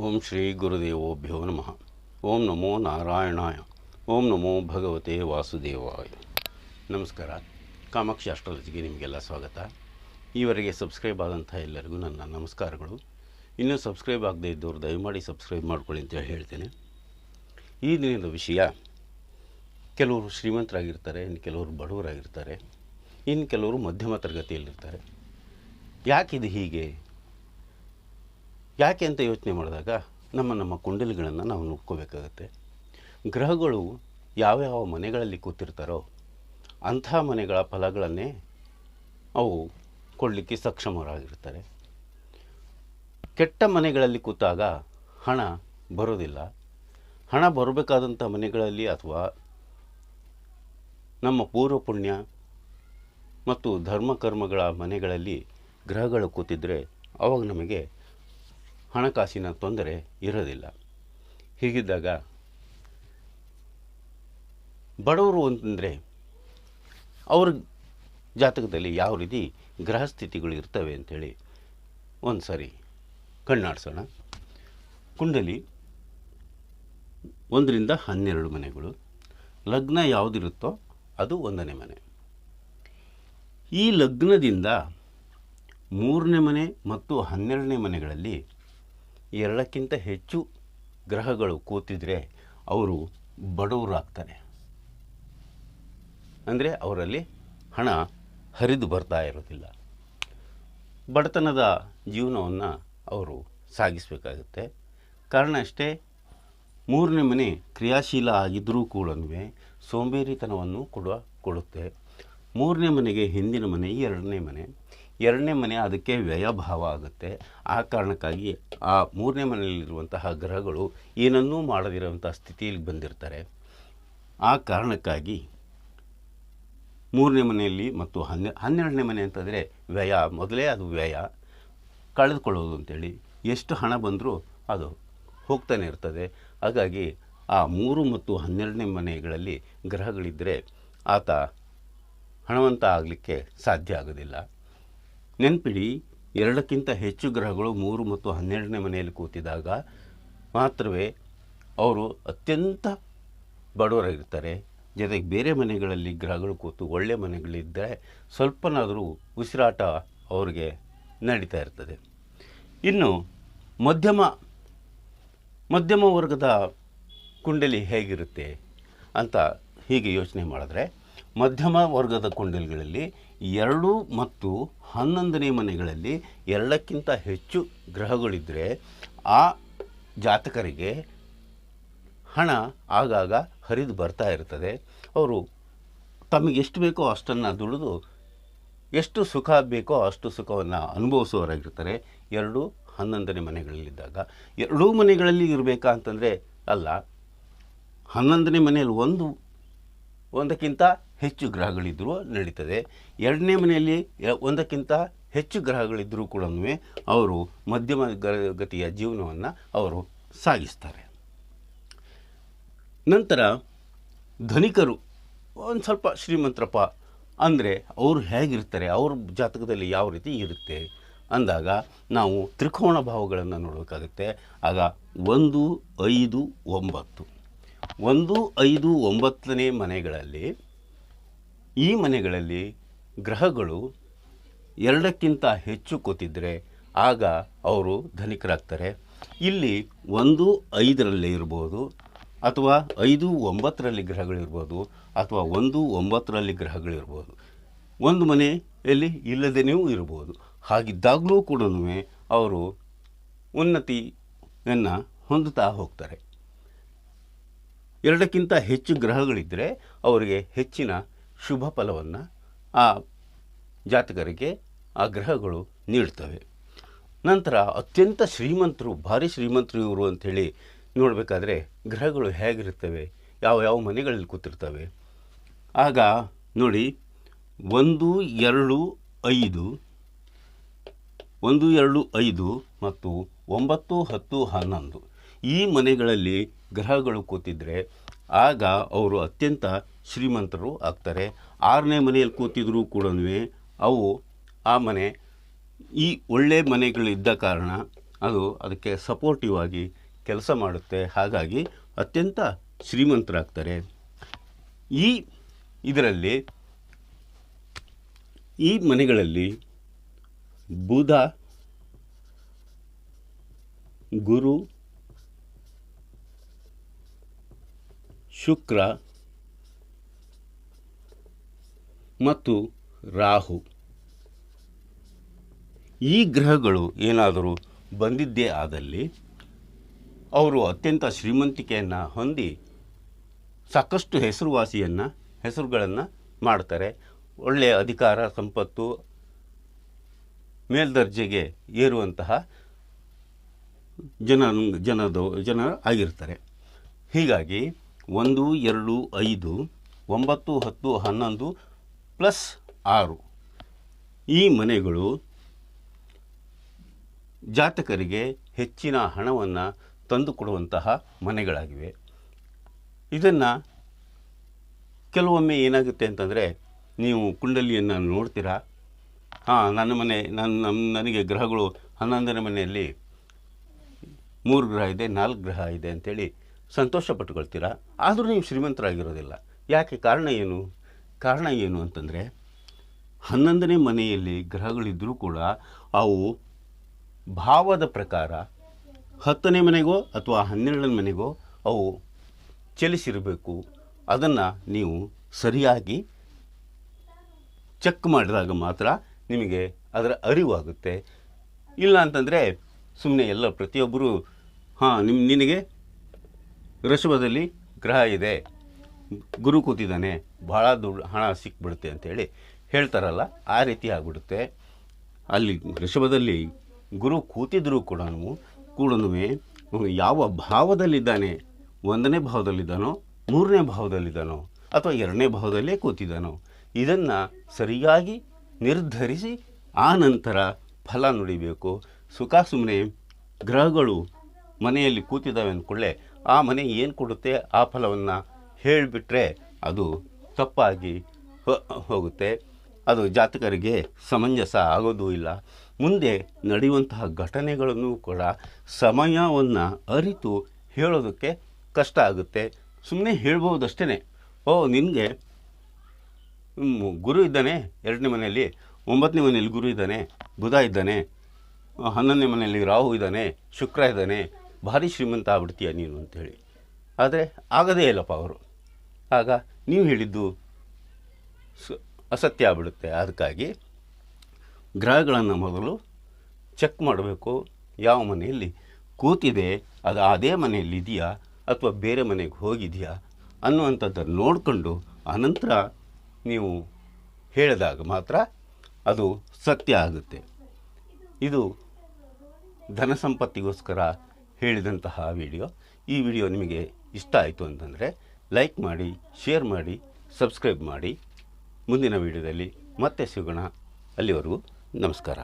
ಓಂ ಶ್ರೀ ಗುರುದೇವೋಭ್ಯೋ ನಮಃ. ಓಂ ನಮೋ ನಾರಾಯಣಾಯ. ಓಂ ನಮೋ ಭಗವತೆ ವಾಸುದೇವಾಯ. ನಮಸ್ಕಾರ. ಕಾಮಾಕ್ಷಿ ಅಸ್ಟ್ರಾಲಜಿಗೆ ನಿಮಗೆಲ್ಲ ಸ್ವಾಗತ. ಈವರೆಗೆ ಸಬ್ಸ್ಕ್ರೈಬ್ ಆದಂಥ ಎಲ್ಲರಿಗೂ ನನ್ನ ನಮಸ್ಕಾರಗಳು. ಇನ್ನೂ ಸಬ್ಸ್ಕ್ರೈಬ್ ಆಗದೇ ಇದ್ದವರು ದಯಮಾಡಿ ಸಬ್ಸ್ಕ್ರೈಬ್ ಮಾಡ್ಕೊಳ್ಳಿ ಅಂತ ಹೇಳ್ತೇನೆ. ಈ ದಿನದ ವಿಷಯ, ಕೆಲವರು ಶ್ರೀಮಂತರಾಗಿರ್ತಾರೆ, ಇನ್ನು ಕೆಲವರು ಬಡವರಾಗಿರ್ತಾರೆ, ಇನ್ನು ಕೆಲವರು ಮಧ್ಯಮ ತರಗತಿಯಲ್ಲಿರ್ತಾರೆ. ಯಾಕಿದು ಹೀಗೆ? ಯಾಕೆ ಅಂತ ಯೋಚನೆ ಮಾಡಿದಾಗ ನಮ್ಮ ನಮ್ಮ ಕುಂಡಲಿಗಳನ್ನು ನಾವು ನೋಡ್ಕೋಬೇಕಾಗತ್ತೆ ಗ್ರಹಗಳು ಯಾವ್ಯಾವ ಮನೆಗಳಲ್ಲಿ ಕೂತಿರ್ತಾರೋ ಅಂಥ ಮನೆಗಳ ಫಲಗಳನ್ನೇ ಅವು ಕೊಡಲಿಕ್ಕೆ ಸಕ್ಷಮರಾಗಿರ್ತಾರೆ. ಕೆಟ್ಟ ಮನೆಗಳಲ್ಲಿ ಕೂತಾಗ ಹಣ ಬರೋದಿಲ್ಲ. ಹಣ ಬರಬೇಕಾದಂಥ ಮನೆಗಳಲ್ಲಿ ಅಥವಾ ನಮ್ಮ ಪೂರ್ವ ಪುಣ್ಯ ಮತ್ತು ಧರ್ಮ ಕರ್ಮಗಳ ಮನೆಗಳಲ್ಲಿ ಗ್ರಹಗಳು ಕೂತಿದ್ದರೆ ಅವಾಗ ನಮಗೆ ಹಣಕಾಸಿನ ತೊಂದರೆ ಇರೋದಿಲ್ಲ. ಹೀಗಿದ್ದಾಗ ಬಡವರು ಅಂತಂದರೆ ಅವ್ರ ಜಾತಕದಲ್ಲಿ ಯಾವ ರೀತಿ ಗ್ರಹ ಸ್ಥಿತಿಗಳು ಇರ್ತವೆ ಅಂಥೇಳಿ ಒಂದು ಸಾರಿ ಕಣ್ಣಾಡ್ಸೋಣ. ಕುಂಡಲಿ ಒಂದರಿಂದ ಹನ್ನೆರಡು ಮನೆಗಳು. ಲಗ್ನ ಯಾವುದಿರುತ್ತೋ ಅದು ಒಂದನೇ ಮನೆ. ಈ ಲಗ್ನದಿಂದ ಮೂರನೇ ಮನೆ ಮತ್ತು ಹನ್ನೆರಡನೇ ಮನೆಗಳಲ್ಲಿ ಎರಡಕ್ಕಿಂತ ಹೆಚ್ಚು ಗ್ರಹಗಳು ಕೂತಿದ್ರೆ ಅವರು ಬಡವರಾಗ್ತಾರೆ. ಅಂದರೆ ಅವರಲ್ಲಿ ಹಣ ಹರಿದು ಬರ್ತಾ ಇರೋದಿಲ್ಲ. ಬಡತನದ ಜೀವನವನ್ನು ಅವರು ಸಾಗಿಸಬೇಕಾಗುತ್ತೆ. ಕಾರಣ ಅಷ್ಟೇ, ಮೂರನೇ ಮನೆ ಕ್ರಿಯಾಶೀಲ ಆಗಿದ್ದರೂ ಕೂಡ ಸೋಂಬೇರಿತನವನ್ನು ಕೊಡುವ ಕೊಡುತ್ತೆ. ಮೂರನೇ ಮನೆಗೆ ಹಿಂದಿನ ಮನೆ, ಎರಡನೇ ಮನೆ. ಎರಡನೇ ಮನೆ ಅದಕ್ಕೆ ವ್ಯಯಭಾವ ಆಗುತ್ತೆ. ಆ ಕಾರಣಕ್ಕಾಗಿ ಆ ಮೂರನೇ ಮನೆಯಲ್ಲಿರುವಂತಹ ಗ್ರಹಗಳು ಏನನ್ನೂ ಮಾಡದಿರುವಂಥ ಸ್ಥಿತಿಯಲ್ಲಿ ಬಂದಿರ್ತಾರೆ. ಆ ಕಾರಣಕ್ಕಾಗಿ ಮೂರನೇ ಮನೆಯಲ್ಲಿ ಮತ್ತು ಹನ್ನೆ, ಹನ್ನೆರಡನೇ ಮನೆ ಅಂತಂದರೆ ವ್ಯಯ, ಮೊದಲೇ ಅದು ವ್ಯಯ. ಕಳೆದುಕೊಳ್ಳೋದು ಅಂತೇಳಿ ಎಷ್ಟು ಹಣ ಬಂದರೂ ಅದು ಹೋಗ್ತಾನೆ ಇರ್ತದೆ. ಹಾಗಾಗಿ ಆ ಮೂರು ಮತ್ತು ಹನ್ನೆರಡನೇ ಮನೆಗಳಲ್ಲಿ ಗ್ರಹಗಳಿದ್ದರೆ ಆತ ಹಣವಂತ ಆಗಲಿಕ್ಕೆ ಸಾಧ್ಯ ಆಗೋದಿಲ್ಲ. ನೆನಪಿಡಿ, ಎರಡಕ್ಕಿಂತ ಹೆಚ್ಚು ಗ್ರಹಗಳು ಮೂರು ಮತ್ತು ಹನ್ನೆರಡನೇ ಮನೆಯಲ್ಲಿ ಕೂತಿದಾಗ ಮಾತ್ರವೇ ಅವರು ಅತ್ಯಂತ ಬಡವರಾಗಿರ್ತಾರೆ. ಜೊತೆಗೆ ಬೇರೆ ಮನೆಗಳಲ್ಲಿ ಗ್ರಹಗಳು ಕೂತು ಒಳ್ಳೆಯ ಮನೆಗಳಿದ್ದರೆ ಸ್ವಲ್ಪನಾದರೂ ಉಸಿರಾಟ ಅವರಿಗೆ ನಡೀತಾ ಇರ್ತದೆ. ಇನ್ನು ಮಧ್ಯಮ ಮಧ್ಯಮ ವರ್ಗದ ಕುಂಡಲಿ ಹೇಗಿರುತ್ತೆ ಅಂತ ಹೀಗೆ ಯೋಚನೆ ಮಾಡಿದ್ರೆ ಮಧ್ಯಮ ವರ್ಗದ ಕುಂಡಲಿಗಳಲ್ಲಿ ಎರಡು ಮತ್ತು ಹನ್ನೊಂದನೇ ಮನೆಗಳಲ್ಲಿ ಎರಡಕ್ಕಿಂತ ಹೆಚ್ಚು ಗ್ರಹಗಳಿದ್ದರೆ ಆ ಜಾತಕರಿಗೆ ಹಣ ಆಗಾಗ ಹರಿದು ಬರ್ತಾ ಇರ್ತದೆ. ಅವರು ತಮಗೆ ಎಷ್ಟು ಬೇಕೋ ಅಷ್ಟನ್ನು ದುಡಿದು ಎಷ್ಟು ಸುಖ ಬೇಕೋ ಅಷ್ಟು ಸುಖವನ್ನು ಅನುಭವಿಸುವವರಾಗಿರ್ತಾರೆ. ಎರಡು ಹನ್ನೊಂದನೇ ಮನೆಗಳಲ್ಲಿದ್ದಾಗ. ಎರಡೂ ಮನೆಗಳಲ್ಲಿ ಇರಬೇಕಾ ಅಂತಂದರೆ ಅಲ್ಲ, ಹನ್ನೊಂದನೇ ಮನೆಯಲ್ಲಿ ಒಂದು ಒಂದಕ್ಕಿಂತ ಹೆಚ್ಚು ಗ್ರಹಗಳಿದ್ದರೂ ನಡೀತದೆ. ಎರಡನೇ ಮನೆಯಲ್ಲಿ ಒಂದಕ್ಕಿಂತ ಹೆಚ್ಚು ಗ್ರಹಗಳಿದ್ದರೂ ಕೂಡ ಅವರು ಮಧ್ಯಮ ಗತಿಯ ಜೀವನವನ್ನು ಅವರು ಸಾಗಿಸ್ತಾರೆ. ನಂತರ ಧನಿಕರು, ಒಂದು ಸ್ವಲ್ಪ ಶ್ರೀಮಂತರಪ್ಪ ಅಂದರೆ ಅವರು ಹೇಗಿರ್ತಾರೆ, ಅವ್ರ ಜಾತಕದಲ್ಲಿ ಯಾವ ರೀತಿ ಇರುತ್ತೆ ಅಂದಾಗ ನಾವು ತ್ರಿಕೋಣ ಭಾವಗಳನ್ನು ನೋಡಬೇಕಾಗುತ್ತೆ. ಆಗ ಒಂದು, ಐದು, ಒಂಬತ್ತು. ಒಂದು, ಐದು, ಒಂಬತ್ತನೇ ಮನೆಗಳಲ್ಲಿ ಈ ಮನೆಗಳಲ್ಲಿ ಗ್ರಹಗಳು ಎರಡಕ್ಕಿಂತ ಹೆಚ್ಚು ಕೂತಿದ್ರೆ ಆಗ ಅವರು ಧನಿಕರಾಗ್ತಾರೆ. ಇಲ್ಲಿ ಒಂದು, ಐದರಲ್ಲಿ ಇರ್ಬೋದು ಅಥವಾ ಐದು, ಒಂಬತ್ತರಲ್ಲಿ ಗ್ರಹಗಳಿರ್ಬೋದು ಅಥವಾ ಒಂದು, ಒಂಬತ್ತರಲ್ಲಿ ಗ್ರಹಗಳಿರ್ಬೋದು. ಒಂದು ಮನೆಯಲ್ಲಿ ಇಲ್ಲದೇನೆಯೂ ಇರ್ಬೋದು. ಹಾಗಿದ್ದಾಗಲೂ ಕೂಡ ಅವರು ಉನ್ನತಿಯನ್ನು ಹೊಂದುತ್ತಾ ಹೋಗ್ತಾರೆ. ಎರಡಕ್ಕಿಂತ ಹೆಚ್ಚು ಗ್ರಹಗಳಿದ್ದರೆ ಅವರಿಗೆ ಹೆಚ್ಚಿನ ಶುಭ ಫಲವನ್ನು ಆ ಜಾತಕರಿಗೆ ಆ ಗ್ರಹಗಳು ನೀಡ್ತವೆ. ನಂತರ ಅತ್ಯಂತ ಶ್ರೀಮಂತರು, ಭಾರಿ ಶ್ರೀಮಂತರು ಇವರು ಅಂಥೇಳಿ ನೋಡಬೇಕಾದ್ರೆ ಗ್ರಹಗಳು ಹೇಗಿರ್ತವೆ ಯಾವ ಯಾವ ಮನೆಗಳಲ್ಲಿ ಕೂತಿರ್ತವೆ. ಆಗ ನೋಡಿ, ಒಂದು, ಎರಡು, ಐದು, ಒಂದು, ಎರಡು, ಐದು ಮತ್ತು ಒಂಬತ್ತು, ಹತ್ತು, ಹನ್ನೊಂದು. ಈ ಮನೆಗಳಲ್ಲಿ ಗ್ರಹಗಳು ಕೂತಿದ್ರೆ ಆಗ ಅವರು ಅತ್ಯಂತ ಶ್ರೀಮಂತರು ಆಗ್ತಾರೆ. ಆರನೇ ಮನೆಯಲ್ಲಿ ಕೂತಿದ್ರೂ ಕೂಡ ಅವು ಆ ಮನೆ, ಈ ಒಳ್ಳೆ ಮನೆಗಳಿದ್ದ ಕಾರಣ ಅದು ಅದಕ್ಕೆ ಸಪೋರ್ಟಿವ್ ಆಗಿ ಕೆಲಸ ಮಾಡುತ್ತೆ. ಹಾಗಾಗಿ ಅತ್ಯಂತ ಶ್ರೀಮಂತರಾಗ್ತಾರೆ. ಈ ಇದರಲ್ಲಿ ಈ ಮನೆಗಳಲ್ಲಿ ಬುಧ, ಗುರು ಶುಕ್ರ ಮತ್ತು ರಾಹು. ಈ ಗ್ರಹಗಳು ಏನಾದರೂ ಬಂದಿದ್ದೇ ಆದಲ್ಲಿ ಅವರು ಅತ್ಯಂತ ಶ್ರೀಮಂತಿಕೆಯನ್ನು ಹೊಂದಿ ಸಾಕಷ್ಟು ಹೆಸರುವಾಸಿಯನ್ನು, ಹೆಸರುಗಳನ್ನು ಮಾಡ್ತಾರೆ. ಒಳ್ಳೆಯ ಅಧಿಕಾರ, ಸಂಪತ್ತು, ಮೇಲ್ದರ್ಜೆಗೆ ಏರುವಂತಹ ಜನ ಜನದ ಜನ ಆಗಿರ್ತಾರೆ ಹೀಗಾಗಿ ಒಂದು, ಎರಡು, ಐದು, ಒಂಬತ್ತು, ಹತ್ತು, ಹನ್ನೊಂದು, ಪ್ಲಸ್ ಆರು. ಈ ಮನೆಗಳು ಜಾತಕರಿಗೆ ಹೆಚ್ಚಿನ ಹಣವನ್ನು ತಂದುಕೊಡುವಂತಹ ಮನೆಗಳಾಗಿವೆ. ಇದನ್ನು ಕೆಲವೊಮ್ಮೆ ಏನಾಗುತ್ತೆ ಅಂತಂದರೆ, ನೀವು ಕುಂಡಲಿಯನ್ನು ನೋಡ್ತೀರಾ? ಹಾಂ, ನನ್ನ ಮನೆ ನನ್ನ ನಮ್ಮ ನನಗೆ ಗ್ರಹಗಳು ಹನ್ನೊಂದನೇ ಮನೆಯಲ್ಲಿ ಮೂರು ಗ್ರಹ ಇದೆ, ನಾಲ್ಕು ಗ್ರಹ ಇದೆ ಅಂತೇಳಿ ಸಂತೋಷ ಪಟ್ಟುಕೊಳ್ತೀರಾ ಆದರೂ ನೀವು ಶ್ರೀಮಂತರಾಗಿರೋದಿಲ್ಲ. ಯಾಕೆ? ಕಾರಣ ಏನು? ಕಾರಣ ಏನು ಅಂತಂದರೆ, ಹನ್ನೊಂದನೇ ಮನೆಯಲ್ಲಿ ಗ್ರಹಗಳಿದ್ದರೂ ಕೂಡ ಅವು ಭಾವದ ಪ್ರಕಾರ ಹತ್ತನೇ ಮನೆಗೋ ಅಥವಾ ಹನ್ನೆರಡನೇ ಮನೆಗೋ ಅವು ಚಲಿಸಿರಬೇಕು. ಅದನ್ನು ನೀವು ಸರಿಯಾಗಿ ಚೆಕ್ ಮಾಡಿದಾಗ ಮಾತ್ರ ನಿಮಗೆ ಅದರ ಅರಿವಾಗುತ್ತೆ. ಇಲ್ಲ ಅಂತಂದರೆ ಸುಮ್ಮನೆ ಎಲ್ಲ ಪ್ರತಿಯೊಬ್ಬರು, ಹಾಂ ನಿಮ್ಮ ನಿನಗೆ ಋಷಭದಲ್ಲಿ ಗ್ರಹ ಇದೆ. ಗುರು ಕೂತಿದ್ದಾನೆ. ಭಾಳ ದುಡ್ಡು ಹಣ ಸಿಕ್ಬಿಡುತ್ತೆ ಅಂತೇಳಿ ಹೇಳ್ತಾರಲ್ಲ, ಆ ರೀತಿ ಆಗಿಬಿಡುತ್ತೆ. ಅಲ್ಲಿ ಋಷಭದಲ್ಲಿ ಗುರು ಕೂತಿದ್ರೂ ಕೂಡ ಕೂಡ ಯಾವ ಭಾವದಲ್ಲಿದ್ದಾನೆ, ಒಂದನೇ ಭಾವದಲ್ಲಿದ್ದಾನೋ, ಮೂರನೇ ಭಾವದಲ್ಲಿದ್ದಾನೋ, ಅಥವಾ ಎರಡನೇ ಭಾವದಲ್ಲೇ ಕೂತಿದ್ದಾನೋ, ಇದನ್ನು ಸರಿಯಾಗಿ ನಿರ್ಧರಿಸಿ ಆ ನಂತರ ಫಲ ನುಡಿಬೇಕು. ಸುಖ ಸುಮ್ಮನೆ ಗ್ರಹಗಳು ಮನೆಯಲ್ಲಿ ಕೂತಿದ್ದಾವೆ ಅಂದ್ಕೊಳ್ಳೆ ಆ ಮನೆ ಏನು ಕೊಡುತ್ತೆ ಆ ಫಲವನ್ನು ಹೇಳಿಬಿಟ್ರೆ ಅದು ತಪ್ಪಾಗಿ ಹೋಗುತ್ತೆ. ಅದು ಜಾತಕರಿಗೆ ಸಮಂಜಸ ಆಗೋದೂ ಇಲ್ಲ. ಮುಂದೆ ನಡೆಯುವಂತಹ ಘಟನೆಗಳನ್ನು ಕೂಡ ಸಮಯವನ್ನು ಅರಿತು ಹೇಳೋದಕ್ಕೆ ಕಷ್ಟ ಆಗುತ್ತೆ. ಸುಮ್ಮನೆ ಹೇಳ್ಬೋದಷ್ಟೇ ಓ, ನಿನಗೆ ಗುರು ಇದ್ದಾನೆ, ಎರಡನೇ ಮನೆಯಲ್ಲಿ, ಒಂಬತ್ತನೇ ಮನೆಯಲ್ಲಿ ಗುರು ಇದ್ದಾನೆ, ಬುಧ ಇದ್ದಾನೆ, ಹನ್ನೊಂದನೇ ಮನೆಯಲ್ಲಿ ರಾಹು ಇದ್ದಾನೆ, ಶುಕ್ರ ಇದ್ದಾನೆ ಭಾರಿ ಶ್ರೀಮಂತ ಆಗ್ಬಿಡ್ತೀಯ ನೀನು ಅಂಥೇಳಿ. ಆದರೆ ಆಗದೇ ಇಲ್ಲಪ್ಪ ಅವರು. ಆಗ ನೀವು ಹೇಳಿದ್ದು ಸ, ಅಸತ್ಯ ಆಗ್ಬಿಡುತ್ತೆ. ಅದಕ್ಕಾಗಿ ಗ್ರಹಗಳನ್ನು ಮೊದಲು ಚೆಕ್ ಮಾಡಬೇಕು. ಯಾವ ಮನೆಯಲ್ಲಿ ಕೂತಿದೆ, ಅದು ಅದೇ ಮನೆಯಲ್ಲಿ ಇದೆಯಾ, ಅಥವಾ ಬೇರೆ ಮನೆಗೆ ಹೋಗಿದೆಯಾ ಅನ್ನುವಂಥದ್ದನ್ನು ನೋಡಿಕೊಂಡು ಅನಂತರ ನೀವು ಹೇಳಿದಾಗ ಮಾತ್ರ ಅದು ಸತ್ಯ ಆಗುತ್ತೆ. ಇದು ಧನ ಸಂಪತ್ತಿಗೋಸ್ಕರ ಹೇಳಿದಂತಹ ವಿಡಿಯೋ. ಈ ವಿಡಿಯೋ ನಿಮಗೆ ಇಷ್ಟ ಆಯಿತು ಅಂತಂದರೆ ಲೈಕ್ ಮಾಡಿ, ಶೇರ್ ಮಾಡಿ, ಸಬ್ಸ್ಕ್ರೈಬ್ ಮಾಡಿ. ಮುಂದಿನ ವಿಡಿಯೋದಲ್ಲಿ ಮತ್ತೆ ಸಿಗೋಣ. ಅಲ್ಲಿವರೆಗೂ ನಮಸ್ಕಾರ.